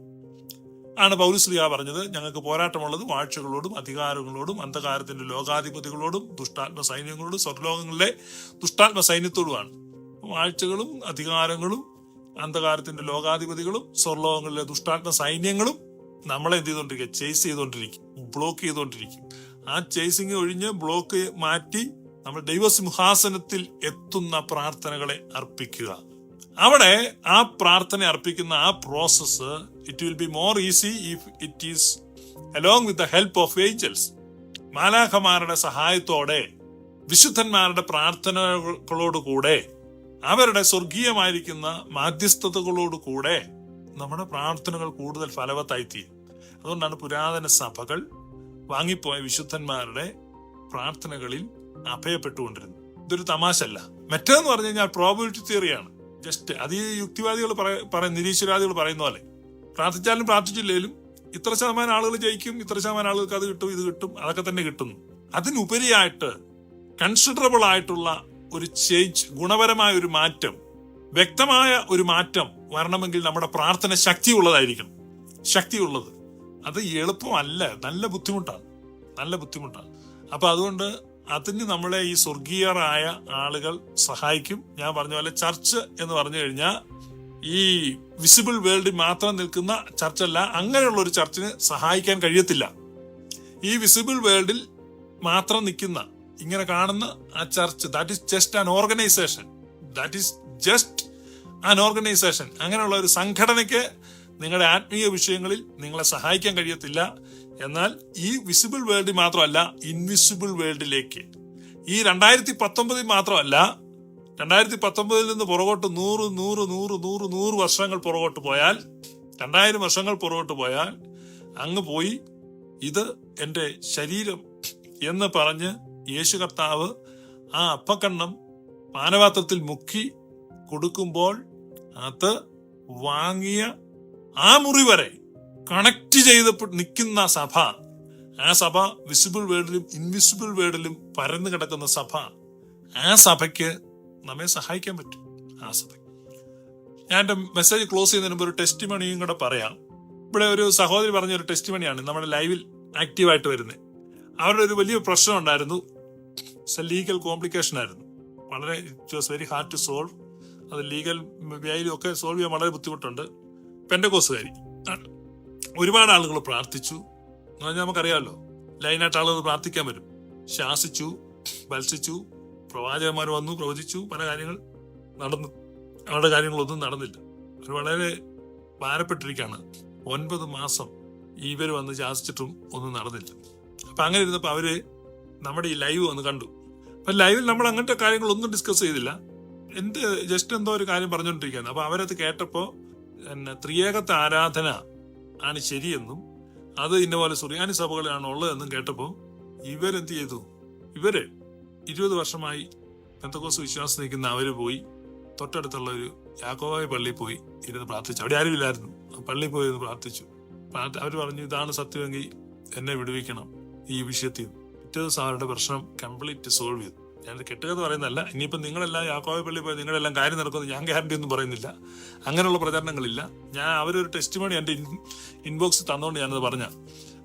ആണ് പൗരശ്രീയ പറഞ്ഞത്. ഞങ്ങൾക്ക് പോരാട്ടമുള്ളത് വാഴ്ചകളോടും അധികാരങ്ങളോടും അന്ധകാരത്തിന്റെ ലോകാധിപതികളോടും ദുഷ്ടാത്മ സൈന്യങ്ങളോടും സ്വർലോകങ്ങളിലെ ദുഷ്ടാത്മ സൈന്യത്തോടുമാണ്. വാഴ്ചകളും അധികാരങ്ങളും അന്ധകാരത്തിന്റെ ലോകാധിപതികളും സ്വർലോകങ്ങളിലെ ദുഷ്ടാത്മ സൈന്യങ്ങളും നമ്മളെ എന്ത് ചെയ്തുകൊണ്ടിരിക്കുക ചേസ് ചെയ്തുകൊണ്ടിരിക്കും ബ്ലോക്ക് ചെയ്തുകൊണ്ടിരിക്കും ആ ചേസിങ് ഒഴിഞ്ഞ് ബ്ലോക്ക് മാറ്റി നമ്മൾ ദൈവസിംഹാസനത്തിൽ എത്തുന്ന പ്രാർത്ഥനകളെ അർപ്പിക്കുക. അവിടെ ആ പ്രാർത്ഥന അർപ്പിക്കുന്ന ആ process it will be more easy if it is along with the help of angels മാലാഖമാരുടെ സഹായത്തോടെ വിശുദ്ധന്മാരുടെ പ്രാർത്ഥനകളോട് കൂടെ അവരുടെ സ്വർഗീയമായിരിക്കുന്ന മാധ്യസ്ഥതകളോട് കൂടെ നമ്മുടെ പ്രാർത്ഥനകൾ കൂടുതൽ ഫലവത്തായിത്തീരും അതുകൊണ്ടാണ് പുരാതന സഭകൾ വാങ്ങിപ്പോയ വിശുദ്ധന്മാരുടെ പ്രാർത്ഥനകളിൽ അഭയപ്പെട്ടുകൊണ്ടിരുന്നു. ഇതൊരു തമാശല്ല മറ്റേന്ന് പറഞ്ഞു കഴിഞ്ഞാൽ പ്രോബിലിറ്റി തിയറിയാണ് ജസ്റ്റ് അത് ഈ യുക്തിവാദികൾ പറയും നിരീശ്വരവാദികൾ പറയുന്ന പോലെ. പ്രാർത്ഥിച്ചാലും പ്രാർത്ഥിച്ചില്ലേലും ഇത്ര ശതമാനം ആളുകൾ ജയിക്കും ഇത്ര ശതമാനം ആളുകൾക്ക് അത് കിട്ടും ഇത് കിട്ടും അതൊക്കെ തന്നെ കിട്ടുന്നു. അതിനുപരിയായിട്ട് കൺസിഡറബിൾ ആയിട്ടുള്ള ഒരു ചേഞ്ച് ഗുണപരമായ ഒരു മാറ്റം വ്യക്തമായ ഒരു മാറ്റം വരണമെങ്കിൽ നമ്മുടെ പ്രാർത്ഥന ശക്തിയുള്ളതായിരിക്കണം. ശക്തിയുള്ളത്. അത് എളുപ്പമല്ല. നല്ല ബുദ്ധിമുട്ടാണ്. നല്ല ബുദ്ധിമുട്ടാണ്. അപ്പൊ അതുകൊണ്ട് അതിന് നമ്മളെ ഈ സ്വർഗീയരായ ആളുകൾ സഹായിക്കും. ഞാൻ പറഞ്ഞ പോലെ ചർച്ച് എന്ന് പറഞ്ഞു കഴിഞ്ഞാൽ ഈ വിസിബിൾ വേൾഡിൽ മാത്രം നിൽക്കുന്ന ചർച്ചല്ല അങ്ങനെയുള്ള ഒരു ചർച്ചിന് സഹായിക്കാൻ കഴിയത്തില്ല. ഈ വിസിബിൾ വേൾഡിൽ മാത്രം നിൽക്കുന്ന ഇങ്ങനെ കാണുന്ന ആ church that is just an organization that is just an organization അങ്ങനെയുള്ള ഒരു സംഘടനയ്ക്ക് നിങ്ങളുടെ ആത്മീയ വിഷയങ്ങളിൽ നിങ്ങളെ സഹായിക്കാൻ കഴിയത്തില്ല. എന്നാൽ ഈ വിസിബിൾ വേൾഡിൽ മാത്രമല്ല ഇൻവിസിബിൾ വേൾഡിലേക്ക് ഈ രണ്ടായിരത്തി പത്തൊമ്പതിൽ മാത്രമല്ല രണ്ടായിരത്തി പത്തൊമ്പതിൽ നിന്ന് പുറകോട്ട് നൂറ് നൂറ് നൂറ് നൂറ് നൂറ് വർഷങ്ങൾ പുറകോട്ട് പോയാൽ രണ്ടായിരം വർഷങ്ങൾ പുറകോട്ട് പോയാൽ അങ്ങ് പോയി ഇത് എന്റെ ശരീരം എന്ന് പറഞ്ഞ് യേശു കർത്താവ് ആ അപ്പക്കണ്ണം പാനപാത്രത്തിൽ മുക്കി കൊടുക്കുമ്പോൾ അത് വാങ്ങിയ ആ മുറി വരെ കണക്ട് ചെയ്ത് നിൽക്കുന്ന സഭ ആ സഭ വിസിബിൾ വേൾഡിലും ഇൻവിസിബിൾ വേൾഡിലും പരന്നു കിടക്കുന്ന സഭ ആ സഭയ്ക്ക് നമ്മെ സഹായിക്കാൻ പറ്റും ആ സഭ ഞാൻ എന്റെ മെസ്സേജ് ക്ലോസ് ചെയ്യുന്നതിന് മുമ്പ് ഒരു ടെസ്റ്റ് മണിയും കൂടെ പറയാം. ഇവിടെ ഒരു സഹോദരി പറഞ്ഞ ഒരു ടെസ്റ്റ് മണിയാണ് നമ്മുടെ ലൈവിൽ ആക്റ്റീവായിട്ട് വരുന്നത് അവരുടെ ഒരു വലിയ പ്രശ്നം ഉണ്ടായിരുന്നു. ലീഗൽ കോംപ്ലിക്കേഷൻ ആയിരുന്നു. വളരെ it was very hard to solve അത് ലീഗൽ വ്യായിലും ഒക്കെ സോൾവ് ചെയ്യാൻ വളരെ ബുദ്ധിമുട്ടുണ്ട്. പെൻഡകോസുകാരി ഒരുപാട് ആളുകൾ പ്രാർത്ഥിച്ചു. എന്ന് പറഞ്ഞാൽ നമുക്കറിയാമല്ലോ ലൈനായിട്ട് ആളുകൾ പ്രാർത്ഥിക്കാൻ വരും. ശാസിച്ചു ബത്സിച്ചു പ്രവാചകന്മാർ വന്നു പ്രവചിച്ചു പല കാര്യങ്ങൾ നടന്നു. അവരുടെ കാര്യങ്ങളൊന്നും നടന്നില്ല. അവർ വളരെ ഭാരപ്പെട്ടിരിക്കുകയാണ് ഒൻപത് മാസം ഇവർ വന്ന് ശാസിച്ചിട്ടും ഒന്നും നടന്നില്ല. അപ്പം അങ്ങനെ ഇരുന്നപ്പോൾ അവർ നമ്മുടെ ഈ ലൈവ് വന്ന് കണ്ടു. അപ്പം ലൈവിൽ നമ്മൾ അങ്ങനത്തെ കാര്യങ്ങളൊന്നും ഡിസ്കസ് ചെയ്തില്ല. എന്ത് ജസ്റ്റ് എന്തോ ഒരു കാര്യം പറഞ്ഞുകൊണ്ടിരിക്കുകയാണ് അപ്പോൾ അവരത് കേട്ടപ്പോ പിന്നെ ത്രിയേകത്തെ ആരാധന. ആണ് ശരിയെന്നും അത് ഇന്ന പോലെ സുറിയാനി സഭകളിലാണ് ഉള്ളതെന്നും കേട്ടപ്പോൾ ഇവരെന്ത് ചെയ്തു? ഇവർ ഇരുപത് വർഷമായി പെന്തക്കോസ് വിശ്വാസം നിൽക്കുന്ന അവർ പോയി തൊട്ടടുത്തുള്ള ഒരു യാക്കോബായ പള്ളിയിൽ പോയി ഇരുന്ന് പ്രാർത്ഥിച്ചു. അവിടെ ആരുമില്ലായിരുന്നു. പള്ളിയിൽ പോയി ഇരുന്ന് പ്രാർത്ഥിച്ചു. അവർ പറഞ്ഞു ഇതാണ് സത്യമെങ്കിൽ എന്നെ വിടുവിക്കണം ഈ വിഷയത്തിൽ. പിറ്റേ ദിവസം അവരുടെ പ്രശ്നം കംപ്ലീറ്റ് സോൾവ് ചെയ്തു. ഞാൻ കെട്ടുകഥ പറയുന്നതല്ല. ഇനിയിപ്പോൾ നിങ്ങളെല്ലാം യാക്കോവ പള്ളി പോയി നിങ്ങളെല്ലാം കാര്യം നടക്കുമെന്ന് ഞാൻ ഗ്യാരണ്ടി ഒന്നും പറയുന്നില്ല. അങ്ങനെയുള്ള പ്രചാരണങ്ങളില്ല. ഞാൻ അവരൊരു ടെസ്റ്റ് മണി എന്റെ ഇൻബോക്സ് തന്നുകൊണ്ട് ഞാനത് പറഞ്ഞ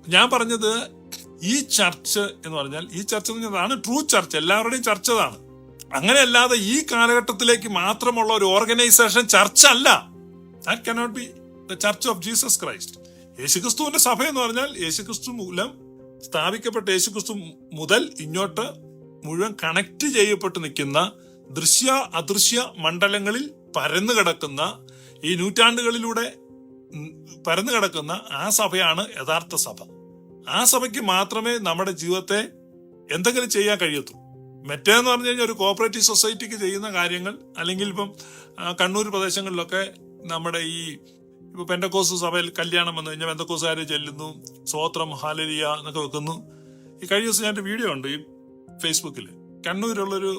ഞാൻ പറഞ്ഞത് ഈ ചർച്ച് എന്ന് പറഞ്ഞാൽ ഈ ചർച്ച എന്ന് പറഞ്ഞതാണ് ട്രൂ ചർച്ച് എല്ലാവരുടെയും ചർച്ച അതാണ്. അങ്ങനെയല്ലാതെ ഈ കാലഘട്ടത്തിലേക്ക് മാത്രമുള്ള ഒരു ഓർഗനൈസേഷൻ ചർച്ച അല്ല. That cannot be the church of Jesus Christ യേശുക്രിസ്തുവിന്റെ സഭ എന്ന് പറഞ്ഞാൽ യേശുക്രിസ്തു മൂലം സ്ഥാപിക്കപ്പെട്ട യേശുക്രിസ്തു മുതൽ ഇങ്ങോട്ട് മുഴുവൻ കണക്ട് ചെയ്യപ്പെട്ട് നിൽക്കുന്ന ദൃശ്യ അദൃശ്യ മണ്ഡലങ്ങളിൽ പരന്നു കിടക്കുന്ന ഈ നൂറ്റാണ്ടുകളിലൂടെ പരന്നു കിടക്കുന്ന ആ സഭയാണ് യഥാർത്ഥ സഭ. ആ സഭയ്ക്ക് മാത്രമേ നമ്മുടെ ജീവിതത്തെ എന്തെങ്കിലും ചെയ്യാൻ കഴിയത്തുള്ളൂ മറ്റേന്ന് പറഞ്ഞു കഴിഞ്ഞാൽ ഒരു കോപ്പറേറ്റീവ് സൊസൈറ്റിക്ക് ചെയ്യുന്ന കാര്യങ്ങൾ അല്ലെങ്കിൽ ഇപ്പം കണ്ണൂർ പ്രദേശങ്ങളിലൊക്കെ നമ്മുടെ ഈ ഇപ്പൊ പെൻഡക്കോസ് സഭയിൽ കല്യാണം വന്നു കഴിഞ്ഞാൽ പെൻഡക്കോസുകാർ ചെല്ലുന്നു സ്വോത്രം ഹാലരിയ എന്നൊക്കെ വെക്കുന്നു. ഈ കഴിഞ്ഞ ദിവസം ഞാൻ വീഡിയോ ഉണ്ട് ഈ ഫേസ്ബുക്കിൽ കണ്ണൂരുള്ളൊരു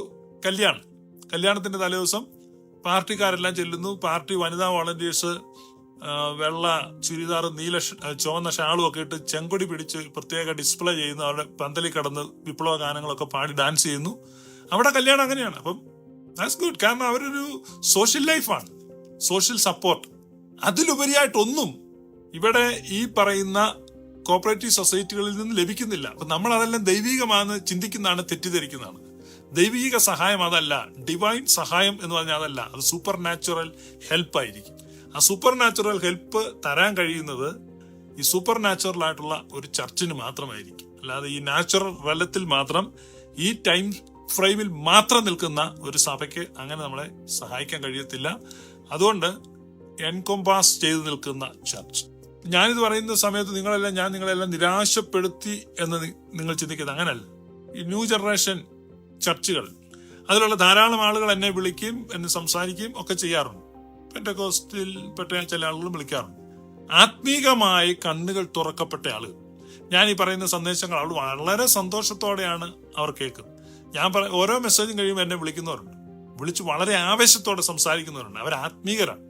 കല്യാണം. കല്യാണത്തിന്റെ തലേദിവസം പാർട്ടിക്കാരെല്ലാം ചെല്ലുന്നു. പാർട്ടി വനിതാ വോളണ്ടിയേഴ്സ് വെള്ള ചുരിദാർ നീല ചുവന്ന ഷാളും ഒക്കെ ഇട്ട് ചെങ്കൊടി പിടിച്ച് പ്രത്യേക ഡിസ്പ്ലേ ചെയ്യുന്നു. അവരുടെ പന്തലിൽ കടന്ന് വിപ്ലവ ഗാനങ്ങളൊക്കെ പാടി ഡാൻസ് ചെയ്യുന്നു. അവിടെ കല്യാണം അങ്ങനെയാണ്. അപ്പം ദാറ്റ്സ് ഗുഡ് കാരണം അവരൊരു സോഷ്യൽ ലൈഫാണ് സോഷ്യൽ സപ്പോർട്ട് അതിലുപരിയായിട്ടൊന്നും ഇവിടെ ഈ പറയുന്ന കോപ്പറേറ്റീവ് സൊസൈറ്റികളിൽ നിന്ന് ലഭിക്കുന്നില്ല. അപ്പൊ നമ്മൾ അതെല്ലാം ദൈവികമാണ് ചിന്തിക്കുന്നതാണ് തെറ്റിദ്ധരിക്കുന്നതാണ്. ദൈവിക സഹായം അതല്ല ഡിവൈൻ സഹായം എന്ന് പറഞ്ഞാൽ അതല്ല അത് സൂപ്പർ നാച്ചുറൽ ഹെൽപ്പ് ആയിരിക്കും. ആ സൂപ്പർ നാച്ചുറൽ ഹെൽപ്പ് തരാൻ കഴിയുന്നത് ഈ സൂപ്പർ നാച്ചുറൽ ആയിട്ടുള്ള ഒരു ചർച്ചിന് മാത്രമായിരിക്കും. അല്ലാതെ ഈ നാച്ചുറൽ റലത്തിൽ മാത്രം ഈ ടൈം ഫ്രെയിമിൽ മാത്രം നിൽക്കുന്ന ഒരു സഭയ്ക്ക് അങ്ങനെ നമ്മളെ സഹായിക്കാൻ കഴിയത്തില്ല. അതുകൊണ്ട് എൻകോംപാസ് ചെയ്തു നിൽക്കുന്ന ചർച്ച് ഞാനിത് പറയുന്ന സമയത്ത് നിങ്ങളെല്ലാം ഞാൻ നിങ്ങളെല്ലാം നിരാശപ്പെടുത്തി എന്ന് നിങ്ങൾ ചിന്തിക്കുന്നത് അങ്ങനല്ല. ഈ ന്യൂ ജനറേഷൻ ചർച്ചുകൾ അതിലുള്ള ധാരാളം ആളുകൾ എന്നെ വിളിക്കുകയും എന്നെ സംസാരിക്കുകയും ഒക്കെ ചെയ്യാറുണ്ട്. പെന്റകോസ്റ്റിൽ പെട്ട ചില ആളുകളും വിളിക്കാറുണ്ട്. ആത്മീകമായി കണ്ണുകൾ തുറക്കപ്പെട്ട ആളുകൾ ഞാൻ ഈ പറയുന്ന സന്ദേശങ്ങൾ അവൾ വളരെ സന്തോഷത്തോടെയാണ് അവർ കേൾക്കുന്നത്. ഞാൻ പറ ഓരോ മെസ്സേജും കഴിയുമ്പോൾ എന്നെ വിളിക്കുന്നവരുണ്ട്. വിളിച്ച് വളരെ ആവേശത്തോടെ സംസാരിക്കുന്നവരുണ്ട്. അവർ ആത്മീകരാണ്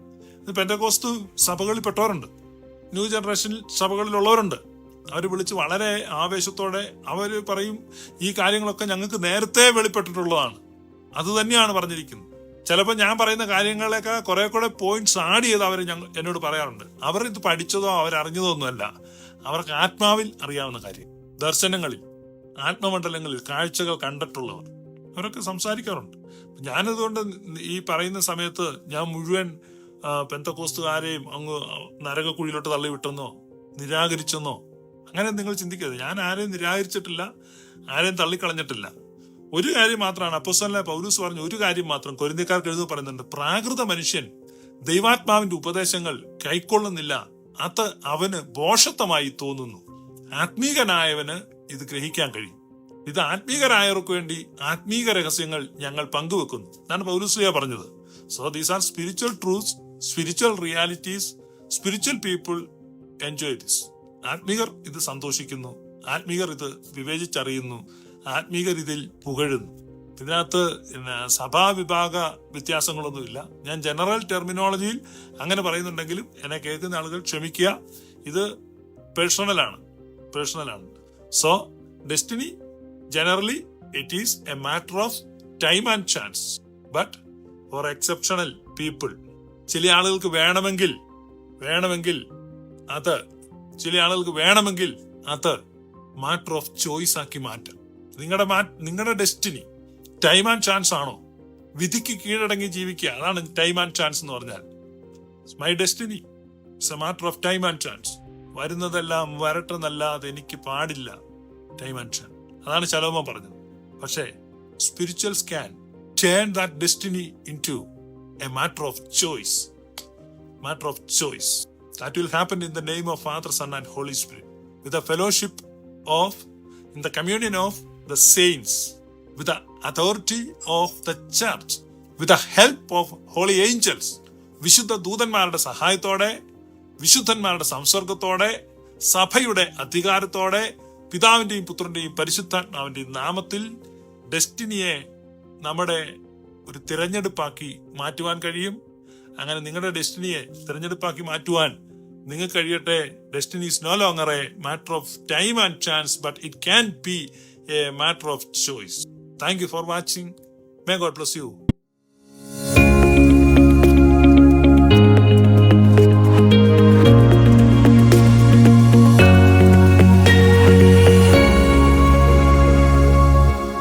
ഇത് പെന്റകോസ്തു സഭകളിൽപ്പെട്ടവരുണ്ട് ന്യൂ ജനറേഷൻ സഭകളിലുള്ളവരുണ്ട്. അവർ വിളിച്ച് വളരെ ആവേശത്തോടെ അവർ പറയും ഈ കാര്യങ്ങളൊക്കെ ഞങ്ങൾക്ക് നേരത്തെ വെളിപ്പെട്ടിട്ടുള്ളതാണ്. അത് തന്നെയാണ് പറഞ്ഞിരിക്കുന്നത്. ചിലപ്പോൾ ഞാൻ പറയുന്ന കാര്യങ്ങളൊക്കെ കുറെ കൂടെ പോയിന്റ്സ് ആഡ് ചെയ്ത് അവർ ഞങ്ങൾ എന്നോട് പറയാറുണ്ട്. അവർ ഇത് പഠിച്ചതോ അവരറിഞ്ഞതോ ഒന്നുമല്ല. അവർക്ക് ആത്മാവിൽ അറിയാവുന്ന കാര്യം. ദർശനങ്ങളിൽ ആത്മമണ്ഡലങ്ങളിൽ കാഴ്ചകൾ കണ്ടിട്ടുള്ളവർ. അവരൊക്കെ സംസാരിക്കാറുണ്ട്. ഞാനതുകൊണ്ട് ഈ പറയുന്ന സമയത്ത് ഞാൻ മുഴുവൻ പെന്തക്കോസ്തുകാരെയും അങ്ങ് നരകക്കുഴിയിലോട്ട് തള്ളിവിട്ടെന്നോ നിരാകരിച്ചെന്നോ? അങ്ങനെ നിങ്ങൾ ചിന്തിക്കരുത്. ഞാൻ ആരെയും നിരാകരിച്ചിട്ടില്ല ആരെയും തള്ളിക്കളഞ്ഞിട്ടില്ല. ഒരു കാര്യം മാത്രമാണ്. അപ്പോസ്തലനായ പൗലൂസ് പറഞ്ഞ ഒരു കാര്യം മാത്രം കൊരിന്തിക്കാർക്ക് എഴുതി പറയുന്നുണ്ട്. പ്രാകൃത മനുഷ്യൻ ദൈവാത്മാവിന്റെ ഉപദേശങ്ങൾ കൈക്കൊള്ളുന്നില്ല. അത് അവന് ബോഷത്വമായി തോന്നുന്നു. ആത്മീകനായവന് ഇത് ഗ്രഹിക്കാൻ കഴിയും. ഇത് ആത്മീകരായവർക്ക് വേണ്ടി ആത്മീക രഹസ്യങ്ങൾ ഞങ്ങൾ പങ്കുവെക്കുന്നു. എന്നാണ് പൗലുസ്ലിയ പറഞ്ഞത്. So these are spiritual truths spiritual realities spiritual people enjoy this ആത്മീകർ ഇത് സന്തോഷിക്കുന്നു. ആത്മീകർ ഇത് വിവേചിച്ചറിയുന്നു. ആത്മീകർ ഇതിൽ പുകഴുന്നു. ഇതിനകത്ത് പിന്നെ സഭാവിഭാഗ വ്യത്യാസങ്ങളൊന്നുമില്ല. ഞാൻ ജനറൽ ടെർമിനോളജിയിൽ അങ്ങനെ പറയുന്നുണ്ടെങ്കിലും എന്നെ കേൾക്കുന്ന ആളുകൾ ക്ഷമിക്കുക. ഇത് പേഴ്സണലാണ് പേഴ്സണലാണ് so destiny generally it is a matter of time and chance but for exceptional people ചില ആളുകൾക്ക് വേണമെങ്കിൽ വേണമെങ്കിൽ അത് ചില ആളുകൾക്ക് വേണമെങ്കിൽ അത് മാറ്റർ ഓഫ് ചോയ്സ് ആക്കി മാറ്റാം. നിങ്ങളുടെ നിങ്ങളുടെ ഡെസ്റ്റിനി ടൈം ആൻഡ് ചാൻസ് ആണോ? വിധിക്ക് കീഴടങ്ങി ജീവിക്കുക. അതാണ് ടൈം ആൻഡ് ചാൻസ് എന്ന് പറഞ്ഞാൽ. My destiny it's a matter of time and chance വരുന്നതെല്ലാം വരട്ടെന്നല്ലാതെ എനിക്ക് പാടില്ല ടൈം ആൻഡ് ചാൻസ് അതാണ് ശലോമ പറഞ്ഞത്. പക്ഷേ spiritual can turn that destiny into a matter of choice. matter of choice. That will happen in the name of Father, Son, and Holy Spirit. With the fellowship of, in the communion of the saints, with the authority of the church, with the help of holy angels, വിശുദ്ധ ദൂതന്മാരുടെ സഹായത്തോടെ വിശുദ്ധന്മാരുടെ സംസർഗത്തോടെ സഭയുടെ അധികാരത്തോടെ പിതാവിന്റെയും Parishuddha പരിശുദ്ധാത്മാവിന്റെയും നാമത്തിൽ ഡെസ്റ്റിനിയെ നമ്മുടെ ഒരു തിരഞ്ഞെടുപ്പാക്കി മാറ്റുവാൻ കഴിയും. അങ്ങനെ നിങ്ങളുടെ ഡെസ്റ്റിനിയെ തിരഞ്ഞെടുപ്പാക്കി മാറ്റുവാൻ നിങ്ങൾക്ക് കഴിയട്ടെ. Destiny is no longer a matter of time and chance but it can be a matter of choice thank you for watching may God bless you